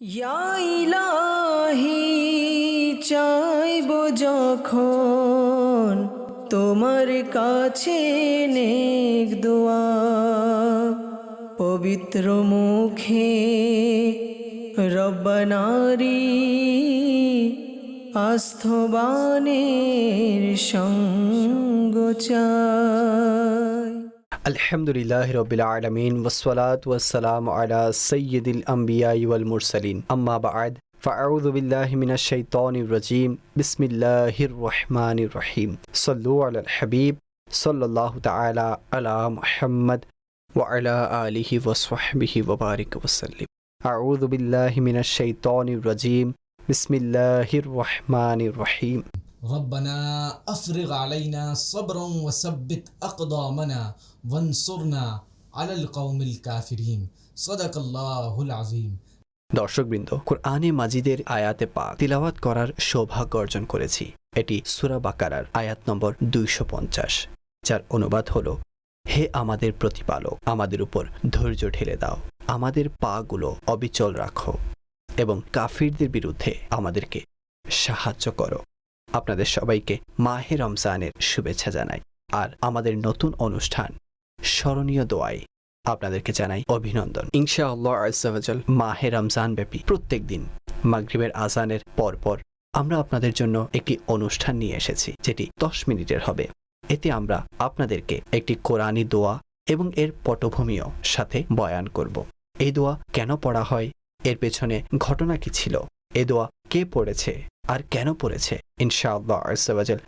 ইয়া ইলাহি চাইব যখন তোমার কাছে নেক দোয়া পবিত্র মুখে রব্বানারি আস্থবানের সঙ্গ চাই আলহামদুলিল্লাহ রবিল আলমিন ওসলাত ওয়াসালাম আলা সৈয়দুল আম্বিয়া ওয়াল মুরসালিন আম্মা বাদ فأعوذ بالله من الشيطان الرجيم بسم الله الرحمن الرحيم صلوا على الحبيب صلى الله تعالى على محمد وعلى آله وصحبه وبارك وسلم أعوذ بالله من الشيطان الرجيم بسم الله الرحمن الرحيم ربنا افرغ علينا صبرا وثبت اقدامنا وانصرنا على القوم الكافرين صدق الله العظيم দর্শকবৃন্দ কোরআনে মাজিদের আয়াতে পাক তিলাওয়াত করার সৌভাগ্য অর্জন করেছি এটি সুরা বাকারার আয়াত নম্বর দুইশো পঞ্চাশ যার অনুবাদ হল হে আমাদের প্রতিপালক আমাদের উপর ধৈর্য ঢেলে দাও আমাদের পাগুলো অবিচল রাখো এবং কাফিরদের বিরুদ্ধে আমাদেরকে সাহায্য করো আপনাদের সবাইকে মাহে রমজানের শুভেচ্ছা জানাই আর আমাদের নতুন অনুষ্ঠান স্মরণীয় দোয়াই আপনাদেরকে জানাই অভিনন্দন। ইনশা আল্লাহ আজাল মাহে রমজান ব্যাপী প্রত্যেক দিন মাগরিবের আজানের পরপর আমরা আপনাদের জন্য একটি অনুষ্ঠান নিয়ে এসেছি, যেটি দশ মিনিটের হবে। এতে আমরা আপনাদেরকে একটি কোরআনী দোয়া এবং এর পটভূমিও সাথে বয়ান করব। এই দোয়া কেন পড়া হয়? এর পেছনে ঘটনা কি ছিল? এ দোয়া কে পড়েছে? আর কেন পড়েছে? ইনশাআল্লাহ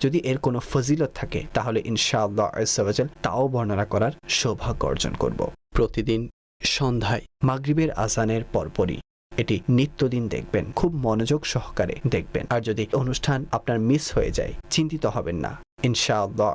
যদি এর কোনো ফজিলত থাকে, তাহলে ইনশাআল্লাহ আরসাবাজাল তাও বর্ণনা করার সৌভাগ্য অর্জন করব। প্রতিদিন সন্ধ্যায় মাগরিবের আজানের পরপরই এটি নিত্যদিন দেখবেন, খুব মনোযোগ সহকারে দেখবেন। আর যদি অনুষ্ঠান আপনার মিস হয়ে যায়, চিন্তিত হবেন না। ইনশাআল্লাহ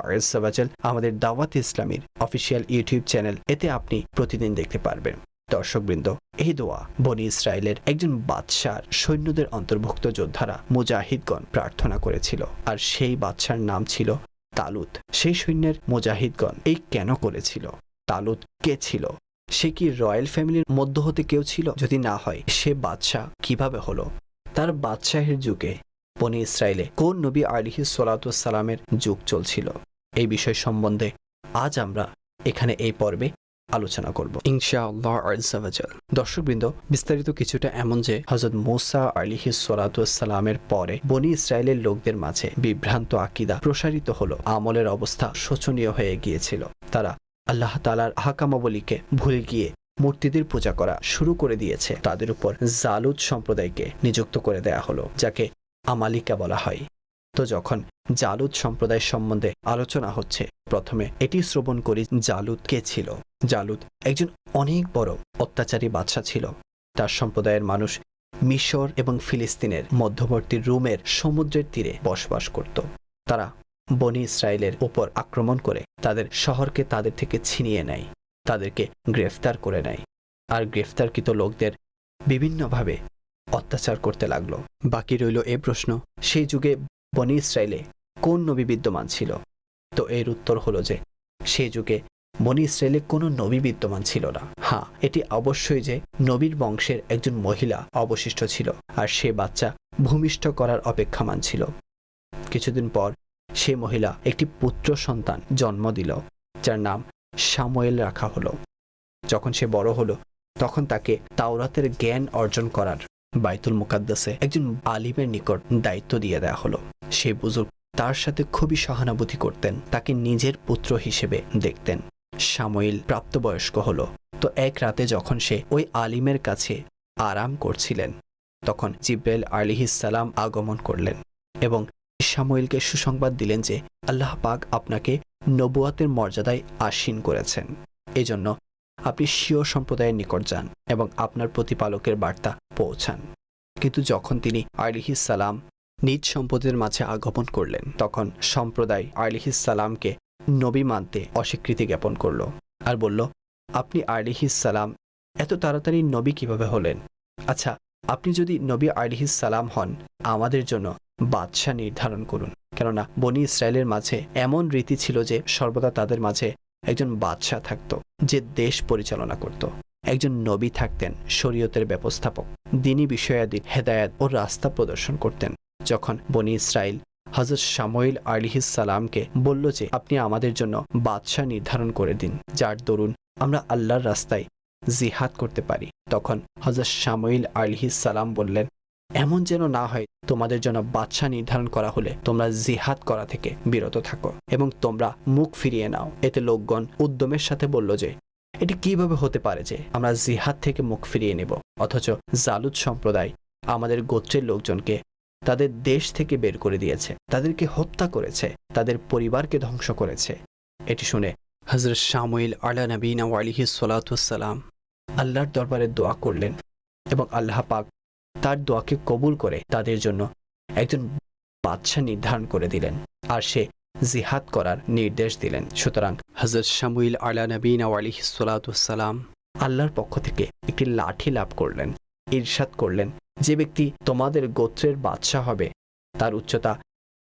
আমাদের দাওয়াত ইসলামীর অফিসিয়াল ইউটিউব চ্যানেল, এতে আপনি প্রতিদিন দেখতে পারবেন। দর্শকবৃন্দ, এই দোয়া বনি ইসরায়েলের একজন বাদশার সৈন্যদের অন্তর্ভুক্ত যোদ্ধারা মুজাহিদগণ প্রার্থনা করেছিল। আর সেই বাদশার নাম ছিল তালুত। সেই সৈন্যের মুজাহিদগণ এই কেন করেছিল? তালুত কে ছিল? সে কি রয়্যাল ফ্যামিলির মধ্য হতে কেউ ছিল? যদি না হয়, সে বাদশাহ কীভাবে হলো? তার বাদশাহের যুগে বনি ইসরায়েলে কোন নবী আলিহি সালামের যুগ চলছিল? এই বিষয় সম্বন্ধে আজ আমরা এখানে এই পর্বে আলোচনা করব। ইনশাআল্লাহ আজাল দর্শকবৃন্দ, বিস্তারিত কিছুটা এমন যে হজরত মোসা আলিহি সালামের পরে বনি ইসরায়েলের লোকদের মাঝে বিভ্রান্ত আকিদা প্রসারিত হলো। আমলের অবস্থা শোচনীয় হয়ে গিয়েছিল। তারা আল্লাহ তালার হাকামাবলিকে ভুলে গিয়ে মূর্তিদের পূজা করা শুরু করে দিয়েছে। তাদের উপর জালুদ সম্প্রদায়কে নিযুক্ত করে দেয়া হলো, যাকে আমালিকা বলা হয়। তো যখন জালুদ সম্প্রদায় সম্বন্ধে আলোচনা হচ্ছে, প্রথমে এটি শ্রবণ করি জালুদ কে ছিল। জালুদ একজন অনেক বড় অত্যাচারী বাদশা ছিল। তার সম্প্রদায়ের মানুষ মিশর এবং ফিলিস্তিনের মধ্যবর্তী রোমের সমুদ্রের তীরে বসবাস করত। তারা বনি ইসরায়েলের উপর আক্রমণ করে তাদের শহরকে তাদের থেকে ছিনিয়ে নেয়, তাদেরকে গ্রেফতার করে নেয় আর গ্রেফতারকৃত লোকদের বিভিন্নভাবে অত্যাচার করতে লাগল। বাকি রইল এ প্রশ্ন, সেই যুগে বনি ইসরায়েলে কোন নবী বিদ্যমান ছিল? তো এর উত্তর হলো যে, সেই যুগে বনি ইসরায়েলে কোনো নবী বিদ্যমান ছিল না। হ্যাঁ এটি অবশ্যই যে নবীর বংশের একজন মহিলা অবশিষ্ট ছিল আর সে বাচ্চা ভূমিষ্ঠ করার অপেক্ষামান ছিল। কিছুদিন পর সে মহিলা একটি পুত্র সন্তান জন্ম দিল, যার নাম সামোয়েল রাখা হলো। যখন সে বড় হলো, তখন তাকে তাওরাতের জ্ঞান অর্জন করার বাইতুল মুকাদ্দাসে একজন আলিমের নিকট দায়িত্ব দিয়ে দেয়া হলো। সে বুজুর্গ তার সাথে খুবই সহানুভূতি করতেন, তাকে নিজের পুত্র হিসেবে দেখতেন। সাময়িল প্রাপ্তবয়স্ক হলো। তো এক রাতে যখন সে ওই আলিমের কাছে আরাম করছিলেন, তখন জিব্রাইল আলিহিসাল্লাম আগমন করলেন এবং সাময়িলকে সুসংবাদ দিলেন যে আল্লাহ পাক আপনাকে নবুয়াতের মর্যাদায় আসীন করেছেন। এজন্য আপনি শিও সম্প্রদায়ের নিকট যান এবং আপনার প্রতিপালকের বার্তা পৌঁছান। কিন্তু যখন তিনি আলিহিসাল্লাম নিজ সম্পদের মাঝে আগমন করলেন, তখন সম্প্রদায় আলিহিসাল্লামকে নবী মানতে অস্বীকৃতি জ্ঞাপন করল আর বলল, আপনি আলিহিসাল্লাম এত তাড়াতাড়ি নবী কীভাবে হলেন? আচ্ছা আপনি যদি নবী আলিহিসাল্লাম হন, আমাদের জন্য বাদশাহ নির্ধারণ করুন। কেননা বনি ইসরায়েলের মাঝে এমন রীতি ছিল যে সর্বদা তাদের মাঝে একজন বাদশাহ থাকত, যে দেশ পরিচালনা করত। একজন নবী থাকতেন, শরীয়তের ব্যবস্থাপক। দিনী বিষয়াদি হেদায়াত ও রাস্তা প্রদর্শন করতেন। যখন বনি ইসরায়েল হজরত সাময়িল সালামকে বলল যে, আপনি আমাদের জন্য বাদশাহ নির্ধারণ করে দিন, যার দরুন আমরা আল্লাহর রাস্তায় জিহাদ করতে পারি। তখন হজরত সাময়িল সালাম বললেন, এমন যেন না হয় তোমাদের জন্য বাদশাহ নির্ধারণ করা হলে তোমরা জিহাদ করা থেকে বিরত থাকো এবং তোমরা মুখ ফিরিয়ে নাও। এতে লোকগণ উদ্যমের সাথে বলল যে, এটি কীভাবে হতে পারে যে আমরা জিহাদ থেকে মুখ ফিরিয়ে নেব? অথচ জালুদ সম্প্রদায় আমাদের গোত্রের লোকজনকে তাদের দেশ থেকে বের করে দিয়েছে। তাদেরকে হত্যা করেছে। তাদের পরিবারকে ধ্বংস করেছে। এটি শুনে হজরত শামুইল আলা নবীন আলিহি সালাতাম আল্লাহর দরবারে দোয়া করলেন এবং আল্লাহ পাক তার দোয়াকে কবুল করে তাদের জন্য একজন বাদশাহ নির্ধারণ করে দিলেন আর সে জিহাদ করার নির্দেশ দিলেন। সুতরাং হজরত শামুইল আলা নবীন আলিহি সালাতাম আল্লাহর পক্ষ থেকে একটি লাঠি লাভ করলেন। ঈর্ষাদ করলেন, যে ব্যক্তি তোমাদের গোত্রের বাদশাহ হবে, তার উচ্চতা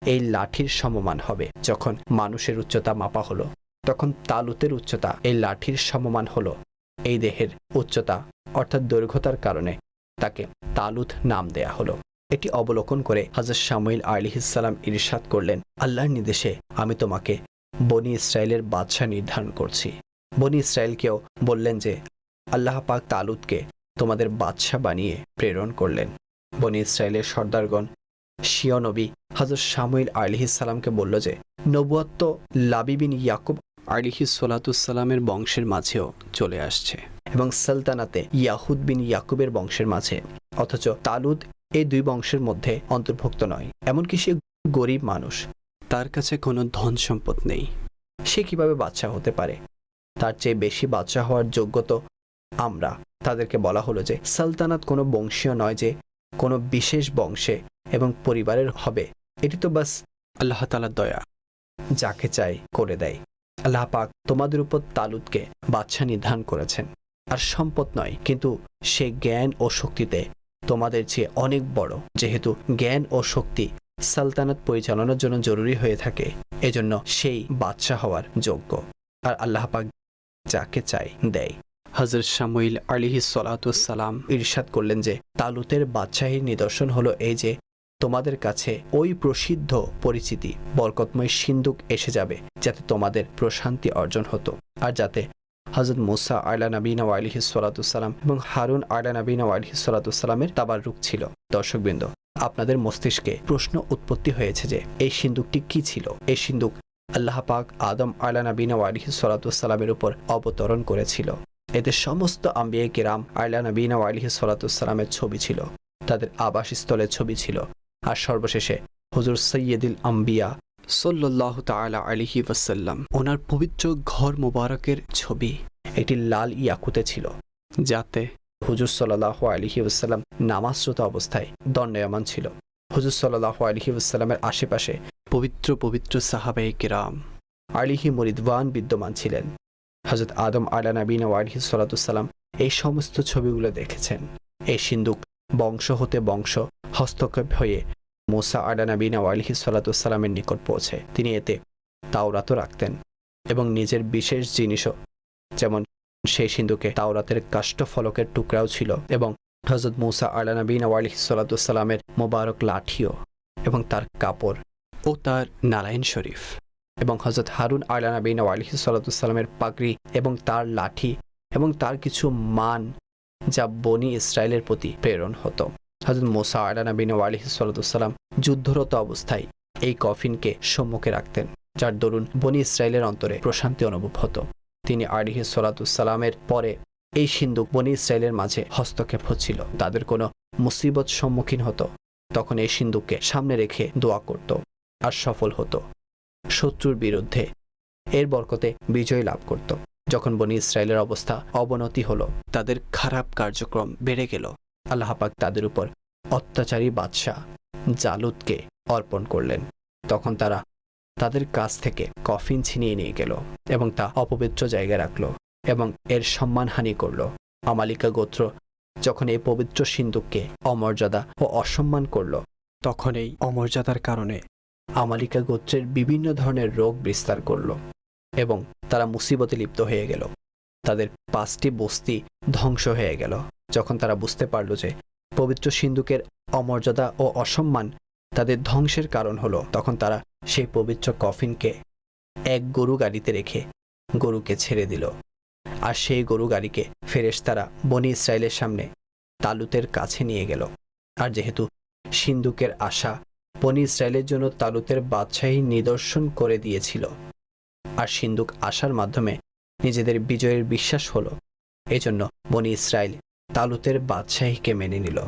এই লাঠির সমমান হবে। যখন মানুষের উচ্চতা মাপা হলো, তখন তালুতের উচ্চতা এই লাঠির সমমান হলো। এই দেহের উচ্চতা, অর্থাৎ দৈর্ঘ্যতার কারণে তাকে তালুত নাম দেয়া হলো। এটি অবলোকন করে হজরত শামুইল আলিহিসাল্লাম ইরশাদ করলেন, আল্লাহর নির্দেশে আমি তোমাকে বনি ইসরায়েলের বাদশাহ নির্ধারণ করছি। বনি ইসরায়েলকেও বললেন যে, আল্লাহ পাক তালুতকে তোমাদের বাদশাহ বানিয়ে প্রেরণ করলেন। বনি ইসরায়েলের সর্দারগণ শিয় নবী হজরত শামুইল আলিহিসাল্লামকে বলল যে নবুয়াত্ত লাবিবিন ইয়াকুব আলিহি সালাতুসাল্লামের বংশের মাঝেও চলে আসছে এবং সালতানাতে ইয়াহুদ বিন ইয়াকুবের বংশের মাঝে। অথচ তালুদ এই দুই বংশের মধ্যে অন্তর্ভুক্ত নয়। এমনকি সে গরিব মানুষ, তার কাছে কোনো ধন সম্পদ নেই। সে কীভাবে বাচ্চা হতে পারে? তার চেয়ে বেশি বাচ্চা হওয়ার যোগ্যতা আমরা। তাদেরকে বলা হলো যে, সালতানাত কোনো বংশীয় নয় যে, কোনো বিশেষ বংশে এবং পরিবারের হবে। এটি তো বাস আল্লাহ তালার দয়া। যাকে চাই করে দেয়। আল্লাহ পাক তোমাদের উপর তালুদকে বাচ্চা নির্ধারণ করেছেন। আর সম্পদ নয়, কিন্তু সে জ্ঞান ও শক্তিতে তোমাদের চেয়ে অনেক বড়। যেহেতু জ্ঞান ও শক্তি সালতানাত পরিচালনার জন্য জরুরি হয়ে থাকে, এজন্য সেই বাদশা হওয়ার যোগ্য। আর আল্লাহ পাক যাকে চাই দেয়। হজরত শামুইল আলিহি সালাতাম ইরশাদ করলেন যে, তালুতের বাদশাহীর নিদর্শন হলো এই যে, তোমাদের কাছে ওই প্রসিদ্ধ পরিচিতি বরকতময় সিন্দুক এসে যাবে, যাতে তোমাদের প্রশান্তি অর্জন হতো। আর যাতে হজরত মুসা আয়লা নবীন আলিহি সালাতাম এবং হারুন আয়লা নবীন আলিহি সালাতামের তাবার রূপ ছিল। দর্শকবৃন্দ, আপনাদের মস্তিষ্কে প্রশ্ন উৎপত্তি হয়েছে যে, এই সিন্দুকটি কি ছিল? এই সিন্দুক আল্লাহ পাক আদম আয়লা নবীন আলিহি সালাতামের উপর অবতরণ করেছিল। এতে সমস্ত আম্বিয়া কিরাম আয়লা নবীন আলিহি সালাতামের ছবি ছিল। তাদের আবাসস্থলের ছবি ছিল। আর সর্বশেষে হুজুর সৈয়দুল আম্বিয়া সাল্লাহ তালা আলিহি ওয়াসাল্লাম, ওনার পবিত্র ঘর মোবারকের ছবি। একটি লাল ইয়াকুতে ছিল, যাতে হুজুর সাল্লাহ আলিহি ওয়াসাল্লাম নামাজরত অবস্থায় দণ্ডায়মান ছিল। হুজুর সাল্লাহ আলিহি ওয়াসাল্লামের আশেপাশে পবিত্র পবিত্র সাহাবাই কিরাম আলিহি মরিদওয়ান বিদ্যমান ছিলেন। হজরত আদম আলা নবীন আলিহি সাল্লাতুসাল্লাম এই সমস্ত ছবিগুলো দেখেছেন। এই সিন্দুক বংশ হতে বংশ, হস্তক্ষেপ হয়ে মোসা আডা নবীন আলিহি সাল্লাতুসাল্লামের নিকট পৌঁছে। তিনি এতে তাওরাতও রাখতেন এবং নিজের বিশেষ জিনিসও, যেমন সেই সিন্ধুকে তাওরাতের কাষ্ঠফলকের টুকরাও ছিল এবং হজরত মুসা আলা নবীন আলিহি সাল্লাতুসাল্লামের মোবারক লাঠিও এবং তার কাপড় ও তার নারায়ণ শরীফ। এবং হজরত হারুন আলা নবীন আলিহি সাল্লাতুসাল্লামের পাগড়ি এবং তার লাঠি এবং তার কিছু মান যা বনি ইসরায়েলের প্রতি প্রেরণ হতো। হজরত মোসা আলা নবীন আলিহি সাল্লাতুসাল্লাম যুদ্ধরত অবস্থায় এই কফিনকে সম্মুখে রাখতেন, যার দরুন বনি ইসরায়েলের অন্তরে প্রশান্তি অনুভব হতো। তিনি আলিহি সাল্লাতুসাল্লামের পরে এই সিন্ধুক বনি ইসরায়েলের মাঝে হস্তক্ষেপ হচ্ছিল। তাদের কোনো মুসিবত সম্মুখীন হতো। তখন এই সিন্ধুককে সামনে রেখে দোয়া করত আর সফল হতো। শত্রুর বিরুদ্ধে। এর বরকতে বিজয় লাভ করত। যখন বনি ইসরায়েলের অবস্থা অবনতি হলো, তাদের খারাপ কার্যক্রম বেড়ে গেল। আল্লাহ পাক তাদের উপর অত্যাচারী বাদশাহ জালুদকে অর্পণ করলেন। তখন তারা তাদের কাছ থেকে কফিন ছিনিয়ে নিয়ে গেল এবং তা অপবিত্র জায়গায় রাখল এবং এর সম্মানহানি করল। আমালিকা গোত্র যখন এই পবিত্র সিন্ধুককে অমর্যাদা ও অসম্মান করল, তখন এই অমর্যাদার কারণে আমালিকা গোত্রের বিভিন্ন ধরনের রোগ বিস্তার করল এবং তারা মুসিবতে লিপ্ত হয়ে গেল। তাদের পাঁচটি বস্তি ধ্বংস হয়ে গেল। যখন তারা বুঝতে পারল যে পবিত্র সিন্ধুকের অমর্যাদা ও অসম্মান তাদের ধ্বংসের কারণ হলো, তখন তারা সেই পবিত্র কফিনকে এক গরু গাড়িতে রেখে গরুকে ছেড়ে দিল। আর সেই গরু গাড়িকে ফেরেশতারা বনি ইসরায়েলের সামনে তালুতের কাছে নিয়ে গেল। আর যেহেতু সিন্ধুকের আশা বনি ইসরায়েলের জন্য তালুতের বাদশাহী নিদর্শন করে দিয়েছিল। আর সিন্ধুক আসার মাধ্যমে নিজেদের বিজয়ের বিশ্বাস হলো। এজন্য বনি ইসরায়েল তালুতের বাদশাহীকে মেনে নিল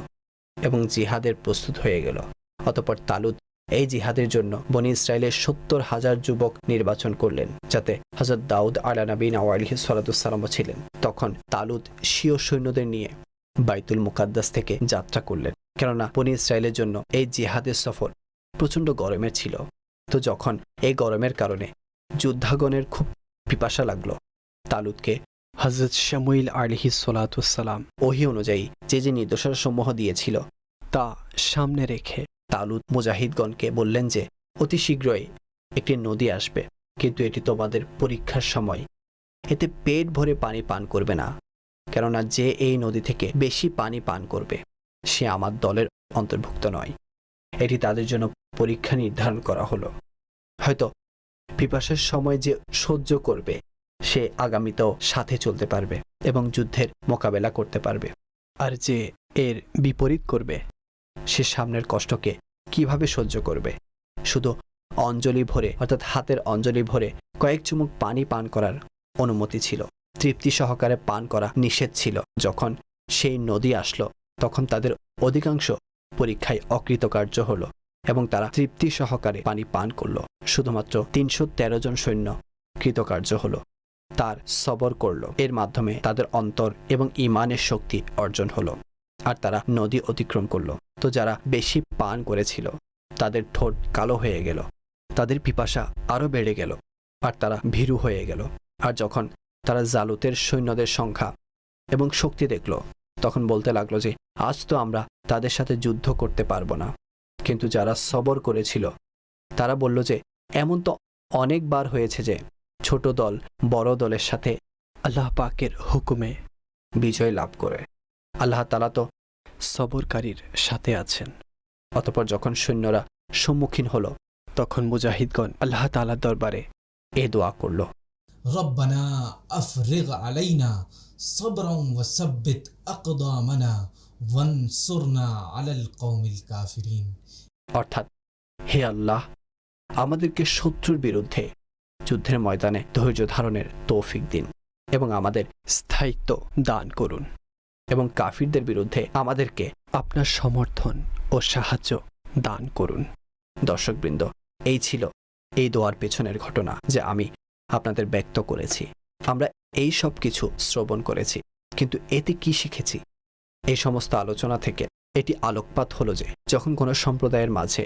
এবং জিহাদের প্রস্তুত হয়ে গেল। অতপর তালুত এই জিহাদের জন্য বনি ইসরায়েলের সত্তর হাজার যুবক নির্বাচন করলেন, যাতে হজরত দাউদ আলা নবীন আলিহি সালাদুসালামও ছিলেন। তখন তালুত স্বীয় সৈন্যদের নিয়ে বাইতুল মুকাদ্দাস থেকে যাত্রা করলেন। কেননা বনি ইসরায়েলের জন্য এই জিহাদের সফর প্রচণ্ড গরমের ছিল। তো যখন এই গরমের কারণে যুদ্ধাগনের খুব পিপাসা লাগল তালুতকে হজরত শামুইল আলিহি সালাতুসাল্লাম ওহি অনুযায়ী যে যে নির্দেশনাসমূহ দিয়েছিল, তা সামনে রেখে তালুত মুজাহিদগণকে বললেন যে, অতি শীঘ্রই একটি নদী আসবে, কিন্তু এটি তোমাদের পরীক্ষার সময়। এতে পেট ভরে পানি পান করবে না, কেননা যে এই নদী থেকে বেশি পানি পান করবে। সে আমার দলের অন্তর্ভুক্ত নয়। এটি তাদের জন্য পরীক্ষা নির্ধারণ করা হলো। হয়তো পিপাসার সময় যে সহ্য করবে, সে আগামীতেও সাথে চলতে পারবে এবং যুদ্ধের মোকাবেলা করতে পারবে। আর যে এর বিপরীত করবে, সে সামনের কষ্টকে কীভাবে সহ্য করবে? শুধু অঞ্জলি ভরে, অর্থাৎ হাতের অঞ্জলি ভরে কয়েক চুমুক পানি পান করার অনুমতি ছিল। তৃপ্তি সহকারে পান করা নিষেধ ছিল। যখন সেই নদী আসলো তখন তাদের অধিকাংশ পরীক্ষায় অকৃতকার্য হল এবং তারা তৃপ্তি সহকারে পানি পান করল। শুধুমাত্র তিনশো তেরো জন সৈন্য কৃতকার্য হল। তার সবর করল। এর মাধ্যমে তাদের অন্তর এবং ইমানের শক্তি অর্জন হলো। আর তারা নদী অতিক্রম করল। তো যারা বেশি পান করেছিল, তাদের ঠোঁট কালো হয়ে গেল। তাদের পিপাসা আরও বেড়ে গেল। আর তারা ভীরু হয়ে গেল। আর যখন তারা জালুতের সৈন্যদের সংখ্যা এবং শক্তি দেখল তখন বলতে লাগল যে, আজ তো আমরা তাদের সাথে যুদ্ধ করতে পারব না। কিন্তু যারা সবর করেছিল, তারা বলল যে, এমন তো অনেকবার হয়েছে যে ছোট দল বড় দলের সাথে আল্লাহ পাকের হুকুমে বিজয় লাভ করে। আল্লাহ তালা তো সবরকারীর সাথে আছেন। অতপর যখন সৈন্যরা সম্মুখীন হলো, তখন মুজাহিদগণ আল্লাহ তালার দরবারে এ দোয়া করল। ربنا افرغ علينا صبرا وثبت اقدامنا وانصرنا على القوم الكافرين অর্থাৎ হে আল্লাহ আমাদেরকে শত্রুর বিরুদ্ধে যুদ্ধের ময়দানে ধৈর্য ধারণের তৌফিক দিন এবং আমাদের স্থায়িত্ব দান করুন এবং কাফিরদের বিরুদ্ধে আমাদেরকে আপনার সমর্থন ও সাহায্য দান করুন দর্শকবৃন্দ এই ছিল এই দোয়ার পেছনের ঘটনা যে আমি আপনাদের ব্যক্ত করেছি। আমরা এই সব কিছু শ্রবণ করেছি, কিন্তু এতে কি শিখেছি? এই সমস্ত আলোচনা থেকে এটি আলোকপাত হলো যে, যখন কোনো সম্প্রদায়ের মাঝে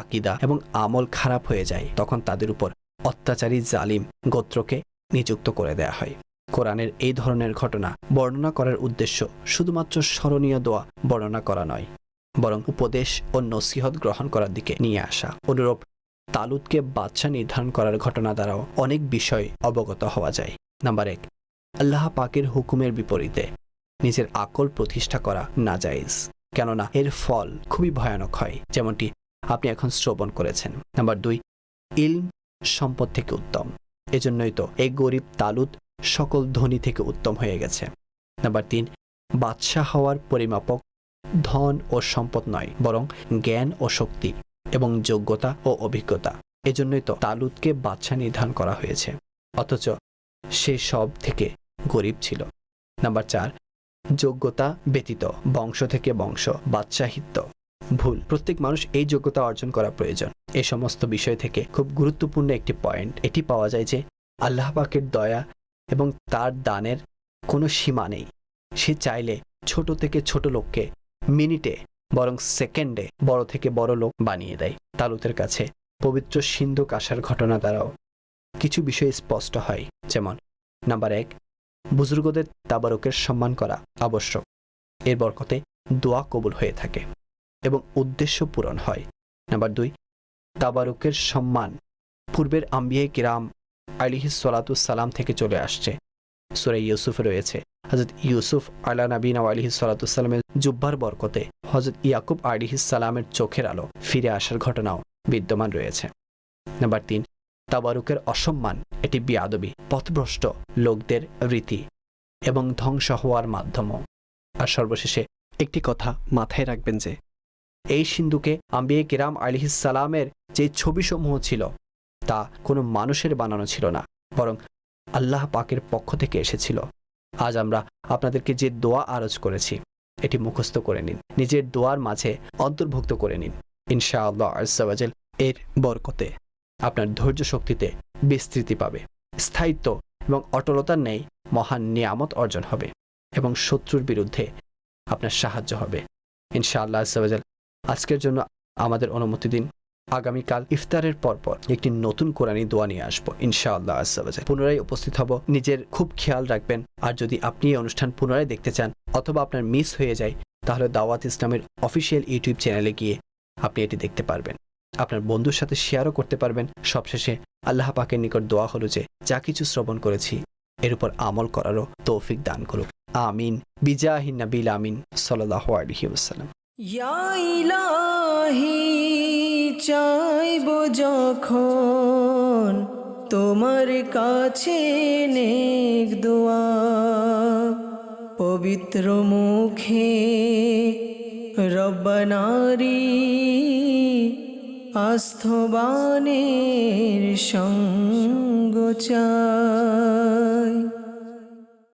আকিদা এবং আমল খারাপ হয়ে যায়, তখন তাদের উপর অত্যাচারী জালিম গোত্রকে নিযুক্ত করে দেয়া হয়। কোরআনের এই ধরনের ঘটনা বর্ণনা করার উদ্দেশ্য শুধুমাত্র স্মরণীয় দোয়া বর্ণনা করা নয়, বরং উপদেশ ও নসিহত গ্রহণ করার দিকে নিয়ে আসা। অনুরূপ তালুদকে বাচ্চা নির্ধারণ করার ঘটনা দ্বারাও অনেক বিষয় অবগত হওয়া যায়। নাম্বার এক, আল্লাহ পাকের হুকুমের বিপরীতে নিজের আকল প্রতিষ্ঠা করা না নাজাইজ কেননা এর ফল খুবই ভয়ানক হয়, যেমনটি আপনি এখন শ্রবণ করেছেন। নাম্বার দুই, ইলম সম্পদ থেকে উত্তম, এজন্যই তো এই গরিব তালুদ সকল ধনী থেকে উত্তম হয়ে গেছে। নাম্বার তিন, বাদশাহ হওয়ার পরিমাপক ধন ও সম্পদ নয়, বরং জ্ঞান ও শক্তি। এবং যোগ্যতা ও অভিজ্ঞতা। এজন্যই তো তালুদকে বাদশাহ নির্ধারণ করা হয়েছে। অথচ সে সব থেকে গরিব ছিল। নাম্বার চার, যোগ্যতা ব্যতীত, বংশ থেকে বংশ বাদশাহিত্য ভুল, প্রত্যেক মানুষ এই যোগ্যতা অর্জন করা প্রয়োজন। এই সমস্ত বিষয় থেকে খুব গুরুত্বপূর্ণ একটি পয়েন্ট। এটি পাওয়া যায় যে আল্লাহ পাকের দয়া এবং তার দানের কোনো সীমা নেই। সে চাইলে ছোট থেকে ছোট লোককে মিনিটে বরং সেকেন্ডে বড় থেকে বড় লোক বানিয়ে দেয় তালুতের কাছে পবিত্র সিন্ধুক আসার ঘটনা দ্বারাও। কিছু বিষয় স্পষ্ট হয়, যেমন, নাম্বার এক, বুজুর্গদের তাবারকের সম্মান করা আবশ্যক। এর বরকতে দোয়া কবুল হয়ে থাকে এবং উদ্দেশ্য পূরণ হয়। নাম্বার দুই, তাবারকের সম্মান পূর্বের আম্বিয়ে কিরাম আলিহিস সালাম থেকে চলে আসছে। সুরে ইউসুফে রয়েছে। হজরত ইউসুফ আলা নবীন আলিহি সালাতামের জুব্বার বরকতে হজরত ইয়াকুব আলিহিস সালামের চোখের আলো ফিরে আসার ঘটনাও বিদ্যমান রয়েছে। নাম্বার তিন, তাবারুকের অসম্মান এটি বিয়াদবি পথভ্রষ্ট লোকদের রীতি এবং ধ্বংস হওয়ার মাধ্যমও। আর সর্বশেষে একটি কথা মাথায় রাখবেন যে, এই সিন্ধুকে আম্বিয়ে কিরাম আলিহিস সালামের যে ছবিসমূহ ছিল, তা কোনো মানুষের বানানো ছিল না, বরং আল্লাহ পাকের পক্ষ থেকে এসেছিল। আজ আমরা আপনাদেরকে যে দোয়া আরজ করেছি, এটি মুখস্থ করে নিন। নিজের দোয়ার মাঝে অন্তর্ভুক্ত করে নিন। ইনশাআল্লাহ আজাল এর বরকতে আপনার ধৈর্য শক্তিতে বিস্তৃতি পাবে। স্থায়িত্ব এবং অটলতার নেই মহান নিয়ামত অর্জন হবে এবং শত্রুর বিরুদ্ধে আপনার সাহায্য হবে। ইনশা আল্লাহ আজাল আজকের জন্য আমাদের অনুমতি দিন। আগামীকাল ইফতারের পরপর একটি নতুন কোরআনী দোয়া নিয়ে আসব ইনশা আল্লাহ আসাবাজার পুনরায় উপস্থিত হব। নিজের খুব খেয়াল রাখবেন। আর যদি আপনি এই অনুষ্ঠান পুনরায় দেখতে চান অথবা আপনার মিস হয়ে যায়, তাহলে দাওয়াত ইসলামের অফিসিয়াল ইউটিউব চ্যানেলে গিয়ে আপনি এটি দেখতে পারবেন। আপনার বন্ধুর সাথে শেয়ারও করতে পারবেন। সবশেষে আল্লাহ পাকের নিকট দোয়া হলো যে, যা কিছু শ্রবণ করেছি, এর উপর আমল করারও তৌফিক দান করুক। আমিন। বিজাহিন নবিল আমিন। সাল্লাহ আলহি ওসালাম ইয়া ইলাহি, চাইব যখন তোমার কাছে নেক দোয়া, পবিত্র মুখে রব্বানারি আস্থবানের সঙ্গ চাই।